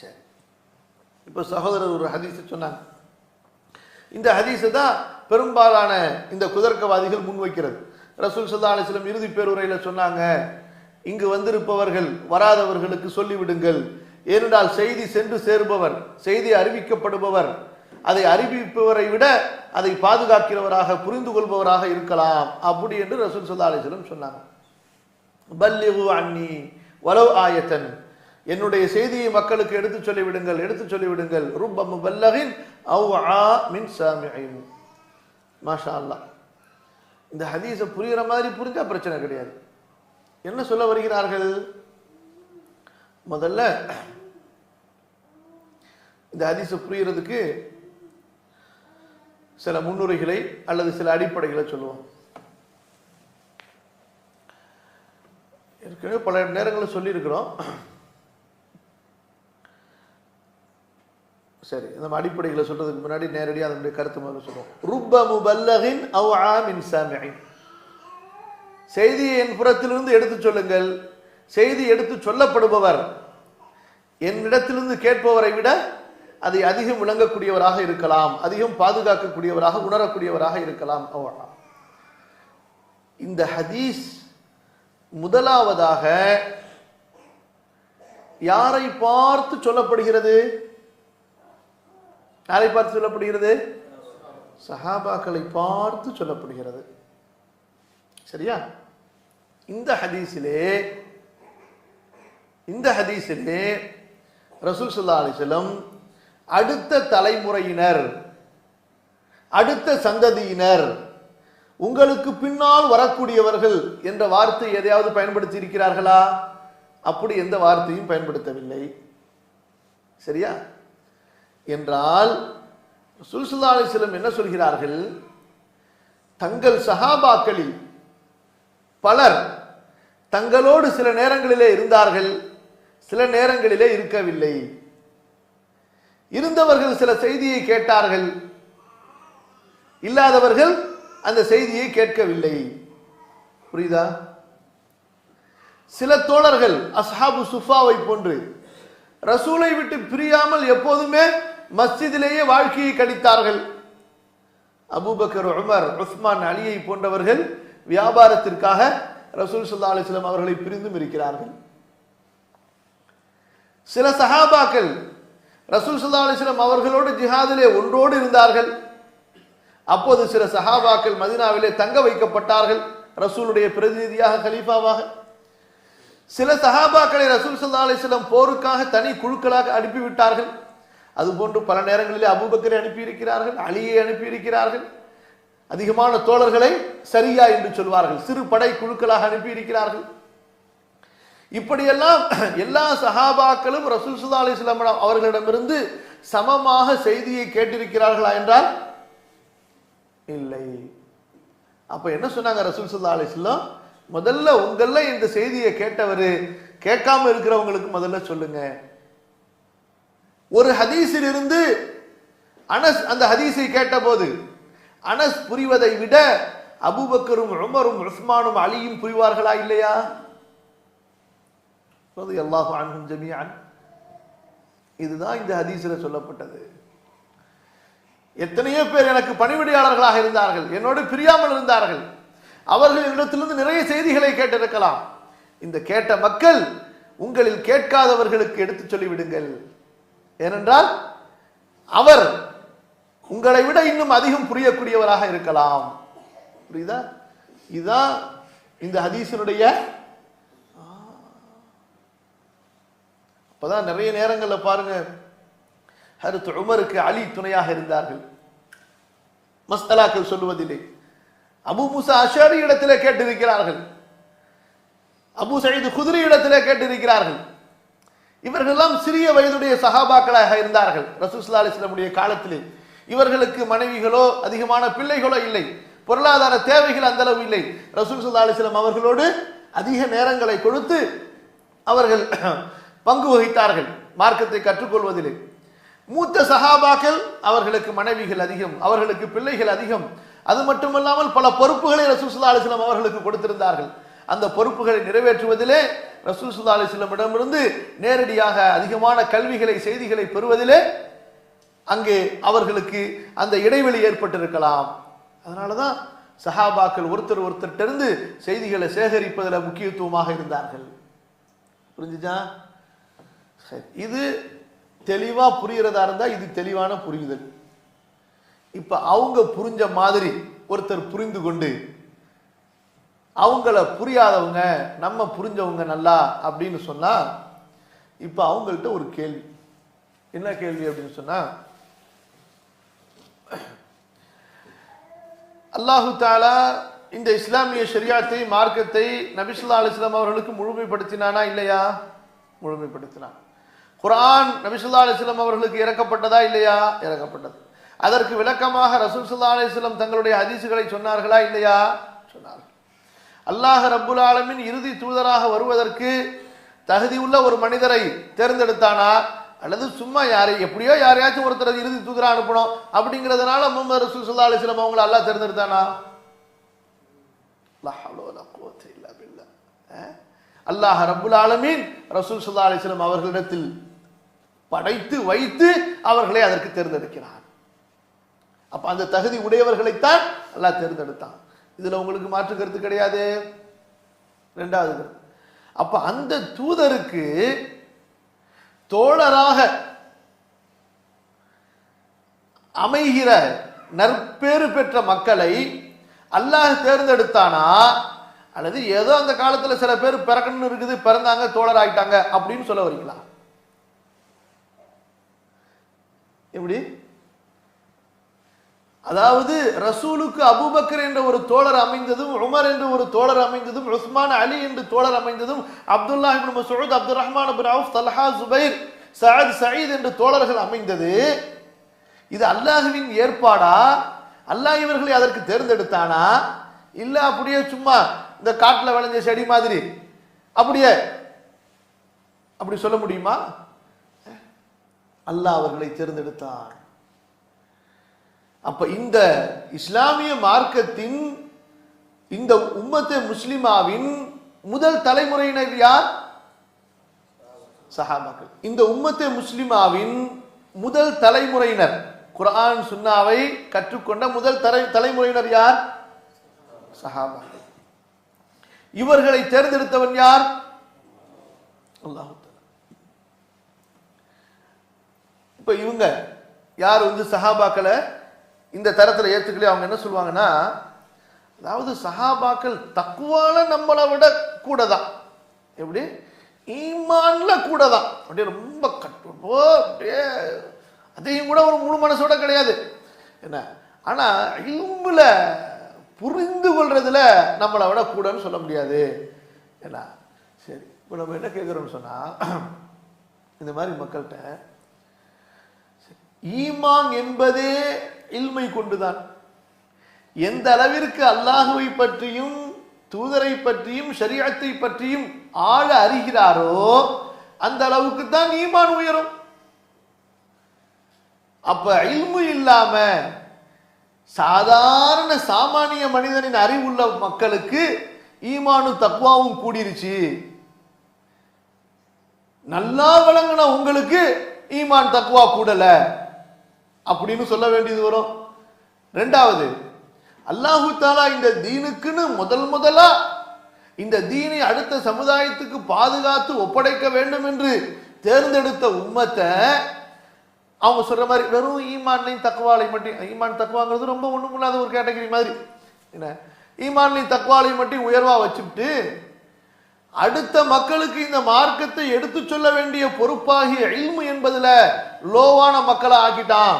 சரி இப்போ சகோதரர் ஒரு ஹதீஸை சொன்னாங்க. இந்த ஹதீஸை தான் பெரும்பாலான இந்த குதர்க்கவாதிகள் முன்வைக்கிறது. ரசூல் சல்லா அலிஸ்லம் இறுதி பேருரையில் சொன்னாங்க இங்கு வந்திருப்பவர்கள் வராதவர்களுக்கு சொல்லிவிடுங்கள். ஏனென்றால் செய்தி சென்று சேருபவர் செய்தி அறிவிக்கப்படுபவர் அதை அறிவிப்பவரை விட அதை பாதுகாக்கிறவராக புரிந்து கொள்பவராக இருக்கலாம். அப்படி என்று ரசூல் சல்லா அலிஸ்லம் சொன்னாங்க. பல்லிகு அன்னி வலவ் ஆயத்தன். என்னுடைய செய்தியை மக்களுக்கு எடுத்து சொல்லிவிடுங்கள் எடுத்து சொல்லிவிடுங்கள். ருப்பம் வல்லகின் அவ் ஆ மின் சாமியின். மாஷா அல்லாஹ் இந்த ஹதீஸை புரிகிற மாதிரி புரிஞ்சால் பிரச்சனை கிடையாது. என்ன சொல்ல வருகிறார்கள்? முதல்ல இந்த ஹதீஸை புரிகிறதுக்கு சில முன்னுரைகளை அல்லது சில அடிப்படைகளை சொல்லுவோம். ஏற்கனவே பல நேரங்களில் சொல்லியிருக்கிறோம். சரி நம்ம அடிப்படைகளை சொல்றதுக்கு முன்னாடி நேரடியாக அதனுடைய கருத்து மாதிரி சொல்லுவோம் ருப்ப முபல்லகின் அவ் ஆமின் சாமியின். செய்தியை என் புறத்திலிருந்து எடுத்து சொல்லுங்கள். செய்தி எடுத்து சொல்லப்படுபவர் என்னிடத்திலிருந்து கேட்பவரை விட அதை அதிகம் விளங்கக்கூடியவராக இருக்கலாம். அதிகம் பாதுகாக்கக்கூடியவராக உணரக்கூடியவராக இருக்கலாம். அவ்வளோ இந்த ஹதீஸ் முதலாவதாக யாரை பார்த்து சொல்லப்படுகிறது? யாரை பார்த்து சொல்லப்படுகிறது? சஹாபாக்களை பார்த்து சொல்லப்படுகிறது. சரியா? இந்த ஹதீஸிலே இந்த ஹதீஸிலே ரசூல் சுல்லா அலிசலம் அடுத்த தலைமுறையினர் அடுத்த சந்ததியினர் உங்களுக்கு பின்னால் வரக்கூடியவர்கள் என்ற வார்த்தை எதையாவது பயன்படுத்தி இருக்கிறார்களா அப்படி எந்த வார்த்தையும் பயன்படுத்தவில்லை. சரியா? என்றால் சுல்சுல்லா அலிஸ்லம் என்ன சொல்கிறார்கள்? தங்கள் சஹாபாக்களில் பலர் தங்களோடு சில நேரங்களிலே இருந்தார்கள் சில நேரங்களிலே இருக்கவில்லை. இருந்தவர்கள் சில செய்தியை கேட்டார்கள் இல்லாதவர்கள் அந்த செய்தியை கேட்கவில்லை. புரியுதா? சில தோழர்கள் அஸ்ஹாபு சுஃபாவை போன்று ரசூலை விட்டு பிரியாமல் எப்போதுமே மஸ்ஜிதிலேயே வாழ்க்கையை கழித்தார்கள் அபூபக்கர் உமர் உஸ்மான் அலியை போன்றவர்கள் வியாபாரத்திற்காக ரசூல் சுல்லா அலிஸ்லாம் அவர்களை பிரிந்தும் இருக்கிறார்கள். சில சஹாபாக்கள் ரசூல் சுல்லா அலிஸ்லாம் அவர்களோடு ஜிஹாதிலே ஒன்றோடு இருந்தார்கள். அப்போது சில சஹாபாக்கள் மதினாவிலே தங்க வைக்கப்பட்டார்கள். ரசூலுடைய பிரதிநிதியாக கலீஃபாவாக. சில சஹாபாக்களை ரசூல் சுல்லா அலிஸ்லாம் போருக்காக தனி குழுக்களாக அனுப்பிவிட்டார்கள். அதுபோன்று பல நேரங்களிலே அபுபக்கரை அனுப்பியிருக்கிறார்கள் அலியை அனுப்பியிருக்கிறார்கள். அதிகமான தோழர்களை சரியா என்று சொல்வார்கள். சிறு படை குழுக்களாக அனுப்பியிருக்கிறார்கள். இப்படியெல்லாம் எல்லா சஹாபாக்களும் ரசூல் சுல்லா அலிஸ்லாம் அவர்களிடமிருந்து சமமாக செய்தியை கேட்டிருக்கிறார்களா என்றால் இல்லை. அப்ப என்ன சொன்னாங்க ரசூல் சுல்லா அலிஸ்லாம் முதல்ல உங்கள இந்த செய்தியை கேட்டவர் கேட்காம இருக்கிறவங்களுக்கு முதல்ல சொல்லுங்க. ஒரு ஹதீஸில் இருந்து அனஸ் அந்த ஹதீஸை கேட்டபோது அனஸ் புரிவதை விட அபூபக்கரும் உமரும் உஸ்மானும் அலியும் புரிவார்களா இல்லையா? அல்லாஹு அன்ஹும் ஜமீஅன். இதுதான் இந்த ஹதீஸில் சொல்லப்பட்டது. எத்தனையோ பேர் எனக்கு பணிவிடையாளர்களாக இருந்தார்கள் என்னோடு பிரியாமல் இருந்தார்கள். அவர்கள் என்னிடத்திலிருந்து நிறைய செய்திகளை கேட்டிருக்கலாம். இந்த கேட்ட மக்கள் உங்களில் கேட்காதவர்களுக்கு எடுத்துச் சொல்லிவிடுங்கள். ஏனென்றால் அவர் உங்களை விட இன்னும் அதிகம் புரியக்கூடியவராக இருக்கலாம். புரியுதா? இதுதான் இந்த ஹதீசனுடைய அப்பதான் நிறைய நேரங்களில் பாருங்க. ஹருத் உமருக்கு அலி துணையாக இருந்தார்கள். மஸ்தலாக்கள் சொல்லுவதில்லை. அபு முசா அஷாரி இடத்திலே கேட்டிருக்கிறார்கள். அபு சயீது குதிரை இடத்திலே கேட்டிருக்கிறார்கள். இவர்களெல்லாம் சிறிய வயதுடைய சகாபாக்களாக இருந்தார்கள். ரசூஸ்லா அலிஸ்லமுடைய காலத்திலே. இவர்களுக்கு மனைவிகளோ அதிகமான பிள்ளைகளோ இல்லை. பொருளாதார தேவைகள் அந்த அளவு இல்லை. ரசூல் சுல்லா அலிஸ்லாம் அவர்களோடு அதிக நேரங்களை கொடுத்து அவர்கள் பங்கு வகித்தார்கள். மார்க்கத்தை கற்றுக்கொள்வதிலே. மூத்த சகாபாக்கள் அவர்களுக்கு மனைவிகள் அதிகம் அவர்களுக்கு பிள்ளைகள் அதிகம். அது மட்டுமல்லாமல் பல பொறுப்புகளை ரசூல் சுல்லா அலிஸ்லாம் அவர்களுக்கு கொடுத்திருந்தார்கள். அந்த பொறுப்புகளை நிறைவேற்றுவதிலே ரசூல் சுல்லா அலிஸ்லமிடமிருந்து நேரடியாக அதிகமான கல்விகளை செய்திகளை பெறுவதிலே அங்கே அவர்களுக்கு அந்த இடைவெளி ஏற்பட்டிருக்கலாம். அதனாலதான் சஹாபாக்கள் ஒருத்தர் ஒருத்தர்கிட்டருந்து செய்திகளை சேகரிப்பதில் முக்கியத்துவமாக இருந்தார்கள். புரிஞ்சுச்சா சரி இது தெளிவாக புரிகிறதா இருந்தால் இது தெளிவான புரியுதல் இப்போ அவங்க புரிஞ்ச மாதிரி ஒருத்தர் புரிந்து கொண்டு அவங்கள புரியாதவங்க நம்ம புரிஞ்சவங்க நல்லா அப்படின்னு சொன்னால் இப்போ அவங்கள்ட்ட ஒரு கேள்வி. என்ன கேள்வி அப்படின்னு சொன்னால் அல்லாஹு தாலா இந்த இஸ்லாமிய ஷரியாத்தை மார்க்கத்தை நபிசுல்லா அலிஸ்லாம் அவர்களுக்கு முழுமைப்படுத்தினானா இல்லையா? முழுமைப்படுத்தினான். குரான் நபிசுல்லா அலிஸ்லாம் அவர்களுக்கு இறக்கப்பட்டதா இல்லையா? இறக்கப்பட்டது. அதற்கு விளக்கமாக ரசூல் சுல்லா அலிஸ்லாம் தங்களுடைய அதிசுகளை சொன்னார்களா இல்லையா? சொன்னார்கள். அல்லாஹ் ரப்புல் ஆலமின் இறுதி தூதராக வருவதற்கு தகுதி உள்ள ஒரு மனிதரை தேர்ந்தெடுத்தானா? அல்லது சும்மா யாரை எப்படியோ யாரையாச்சும் ஒருத்தர் இறுதி தூதரா அனுப்பணும் அப்படிங்கிறதுனால முகமது ரசூல் சுல்லா அலிஸ்லாம் அவங்களை அல்லாஹ் தேர்ந்தெடுத்தானா? அல்லாஹ் ரபுல் ஆலமீன் ரசூல் சுல்லா அலிஸ்லாம் அவர்களிடத்தில் படைத்து வைத்து அவர்களை அதற்கு தேர்ந்தெடுக்கிறான் அப்ப அந்த தகுதி உடையவர்களைத்தான் அல்லாஹ் தேர்ந்தெடுத்தான். இதுல உங்களுக்கு மாற்று கருத்து கிடையாது. ரெண்டாவது அப்ப அந்த தூதருக்கு தோழராக அமைகிற நற்பேறு பெற்ற மக்களை அல்லாஹ் தேர்ந்தெடுத்தானா? அல்லது ஏதோ அந்த காலத்துல சில பேர் பிறக்கணும்னு இருக்குது பிறந்தாங்க தோழர் ஆயிட்டாங்க அப்படின்னு சொல்ல வரீங்களா? எப்படி? அதாவது ரசூலுக்கு அபுபக்கர் என்ற ஒரு தோழர் அமைந்ததும் உமர் என்ற ஒரு தோழர் அமைந்ததும் உஸ்மான் அலி என்று தோழர் அமைந்ததும் Abdullah ibn Masud Abdul Rahman ibn Awf Talha Zubair Saad Saeed என்று தோழர்கள் அமைந்தது. இது அல்லாஹுவின் ஏற்பாடா? அல்லாஹ் இவர்களை அதற்கு தேர்ந்தெடுத்தானா? இல்லை அப்படியே சும்மா இந்த காட்டில் விளைஞ்ச செடி மாதிரி அப்படியே அப்படி சொல்ல முடியுமா? அல்லாஹ் அவர்களை தேர்ந்தெடுத்தான் அப்ப இந்த இஸ்லாமிய மார்க்கத்தின் இந்த உம்மத்து முஸ்லிமாவின் முதல் தலைமுறையினர் யார்? சஹாபாக்கள். இந்த உம்மத்து முஸ்லிமாவின் முதல் தலைமுறையினர். குரான் சுன்னாவை கற்றுக்கொண்ட முதல் தலை தலைமுறையினர் யார்? சஹாபாக்கள். இவர்களை தேர்ந்தெடுத்தவன் யார்? இப்ப இவங்க யார் வந்து சஹாபாக்களை? இந்த தரத்தில் ஏற்றுக்கலையே அவங்க என்ன சொல்லுவாங்கன்னா அதாவது சஹாபாக்கள் தக்குவால நம்மளை விட கூட தான் எப்படி? ஈமான்ல கூட தான் அப்படியே ரொம்ப கட்டுப்போ அப்படியே அதையும் கூட ஒரு முழு மனசோட கிடையாது. என்ன? ஆனா இல்முல புரிந்து கொள்றதுல நம்மளை விட கூடன்னு சொல்ல முடியாது. என்ன? சரி இப்போ நம்ம என்ன கேட்குறோம்னு சொன்னால் இந்த மாதிரி மக்கள்கிட்ட ஈமான் என்பதே இல்மை கொண்டுதான். எந்த அளவிற்கு அல்லாஹுவை பற்றியும் தூதரை பற்றியும் ஷரியத்தை பற்றியும் ஆழ அறிகிறாரோ அந்த அளவுக்கு தான் ஈமான் உயரும். அப்ப இல்மு இல்லாம சாதாரண சாமானிய மனிதனின் அறிவுள்ள மக்களுக்கு ஈமானும் தக்குவாவும் கூடிருச்சு. நல்லா வழங்கின உங்களுக்கு ஈமான் தக்குவா கூடலை. அப்படின்னு சொல்ல வேண்டியது வரும். ரெண்டாவது அல்லாஹு தாலா இந்த தீனுக்குன்னு முதல் முதலா இந்த தீனை அடுத்த சமுதாயத்துக்கு பாதுகாத்து ஒப்படைக்க வேண்டும் என்று தேர்ந்தெடுத்த உம்மத்தை அவங்க சொல்ற மாதிரி வெறும் ஈமான்லையும் தக்குவாலை மட்டும் ஈமான் தக்குவாங்கிறது ரொம்ப ஒண்ணும் இல்லாத ஒரு கேட்டகரி மாதிரி. என்ன? ஈமான்லையும் தக்குவாலையும் மட்டும் உயர்வா வச்சுட்டு அடுத்த மக்களுக்கு இந்த மார்க்கத்தை எடுத்து சொல்ல வேண்டிய பொறுப்பாகிய இல்மு என்பதுல லோவான மக்களை ஆக்கிட்டான்.